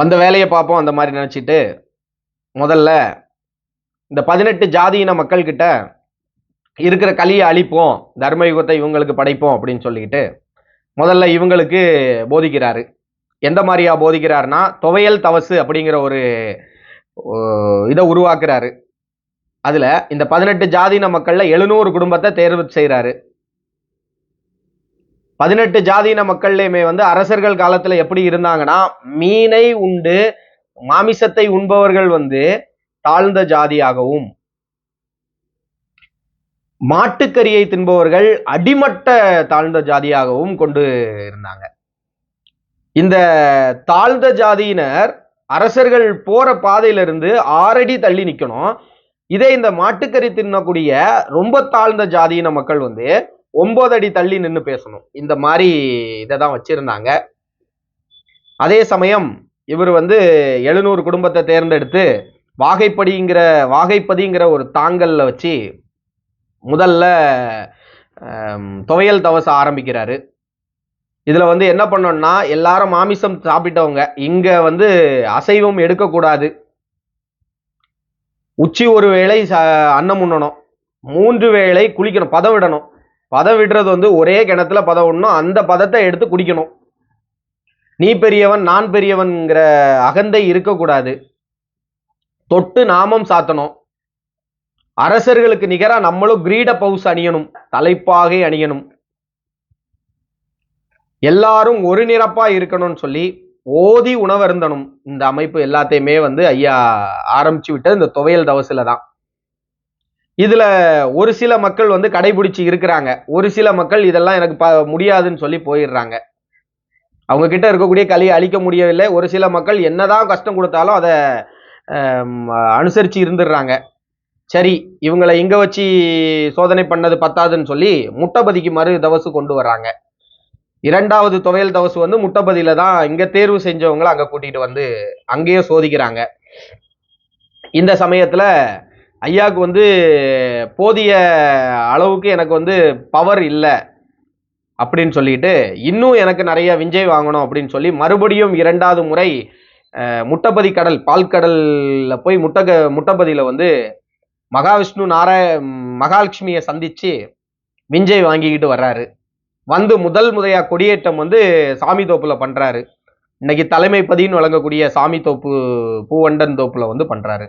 வந்த வேலையை பார்ப்போம் அந்த மாதிரி நினச்சிட்டு முதல்ல இந்த பதினெட்டு ஜாதியின மக்கள்கிட்ட இருக்கிற கலியை அழிப்போம் தர்மயுகத்தை இவங்களுக்கு படைப்போம் அப்படின்னு சொல்லிக்கிட்டு முதல்ல இவங்களுக்கு போதிக்கிறாரு. எந்த மாதிரியா போதிக்கிறாருன்னா துவையல் தவசு அப்படிங்கிற ஒரு இதை உருவாக்குறாரு. அதில் இந்த பதினெட்டு ஜாதியின மக்களில் எழுநூறு குடும்பத்தை தேர்வு செய்கிறாரு பதினெட்டு ஜாதியின மக்கள்லையுமே வந்து அரசர்கள் காலத்துல எப்படி இருந்தாங்கன்னா மீனை உண்டு மாமிசத்தை உண்பவர்கள் வந்து தாழ்ந்த ஜாதியாகவும் மாட்டுக்கறியை தின்பவர்கள் அடிமட்ட தாழ்ந்த ஜாதியாகவும் கொண்டு இருந்தாங்க. இந்த தாழ்ந்த ஜாதியினர் அரசர்கள் போற பாதையிலிருந்து ஆறடி தள்ளி நிற்கணும் இதே இந்த மாட்டுக்கறி தின்னக்கூடிய ரொம்ப தாழ்ந்த ஜாதியின மக்கள் வந்து ஒன்பது அடி தள்ளி நின்று பேசணும். இந்த மாதிரி இதை தான் வச்சிருந்தாங்க. அதே சமயம் இவர் வந்து எழுநூறு குடும்பத்தை தேர்ந்தெடுத்து வாகைப்படிங்கிற வாகைப்பதிங்கிற ஒரு தாங்கல்ல வச்சு முதல்ல துவையல் தவச ஆரம்பிக்கிறாரு. இதில் வந்து என்ன பண்ணோம்னா எல்லாரும் மாமிசம் சாப்பிட்டவங்க. இங்கே வந்து அசைவம் எடுக்கக்கூடாது. உச்சி ஒரு வேளை ச- அன்னம் உண்ணணும். மூன்று வேளை குளிக்கணும் பதம் விடணும். பதம் விடுறது வந்து ஒரே கிணத்துல பதம் விடணும். அந்த பதத்தை எடுத்து குடிக்கணும். நீ பெரியவன் நான் பெரியவன்கிற அகந்தை இருக்கக்கூடாது. தொட்டு நாமம் சாத்தணும். அரசர்களுக்கு நிகராக நம்மளும் கிரீட பவுஸ் அணியணும். தலைப்பாகை அணியணும். எல்லாரும் ஒரு நிரப்பா இருக்கணும்னு சொல்லி ஓதி உணவருந்தனும் இந்த அமைப்பு எல்லாத்தையுமே வந்து ஐயா ஆரம்பிச்சு விட்டது. இந்த துவையல் தவசில தான். இதில் ஒரு சில மக்கள் வந்து கடைபிடிச்சி இருக்கிறாங்க. ஒரு சில மக்கள் இதெல்லாம் எனக்கு ப- முடியாதுன்னு சொல்லி போயிடுறாங்க. அவங்க கிட்ட இருக்கக்கூடிய கலியை அழிக்க முடியவில்லை. ஒரு சில மக்கள் என்னதான் கஷ்டம் கொடுத்தாலும் அதை அனுசரித்து இருந்துடுறாங்க. சரி இவங்களை இங்கே வச்சு சோதனை பண்ணது பத்தாதுன்னு சொல்லி முட்டபதிக்கு மறு தவசு கொண்டு வர்றாங்க. இரண்டாவது துவையல் தவசு வந்து முட்டைபதியில் தான் இங்கே தேர்வு செஞ்சவங்களை அங்கே கூட்டிகிட்டு வந்து அங்கேயே சோதிக்கிறாங்க. இந்த சமயத்தில் ஐயாவுக்கு வந்து போதிய அளவுக்கு எனக்கு வந்து பவர் இல்லை அப்படின்னு சொல்லிட்டு இன்னும் எனக்கு நிறைய விஞ்சை வாங்கணும் அப்படின்னு சொல்லி மறுபடியும் இரண்டாவது முறை முட்டப்பதி முட்டபதி கடல் பால்கடல்ல போய் முட்டக முட்டப்பதியில் வந்து மகாவிஷ்ணு நாராய மகாலட்சுமியை சந்தித்து விஞ்சை வாங்கிக்கிட்டு வர்றாரு. வந்து முதல் முதையாக கொடியேற்றம் வந்து சாமி தோப்பில் பண்ணுறாரு இன்னைக்கு தலைமை பதின்னு வழங்கக்கூடிய சாமி தோப்பு பூவண்டன் தோப்பில் வந்து பண்ணுறாரு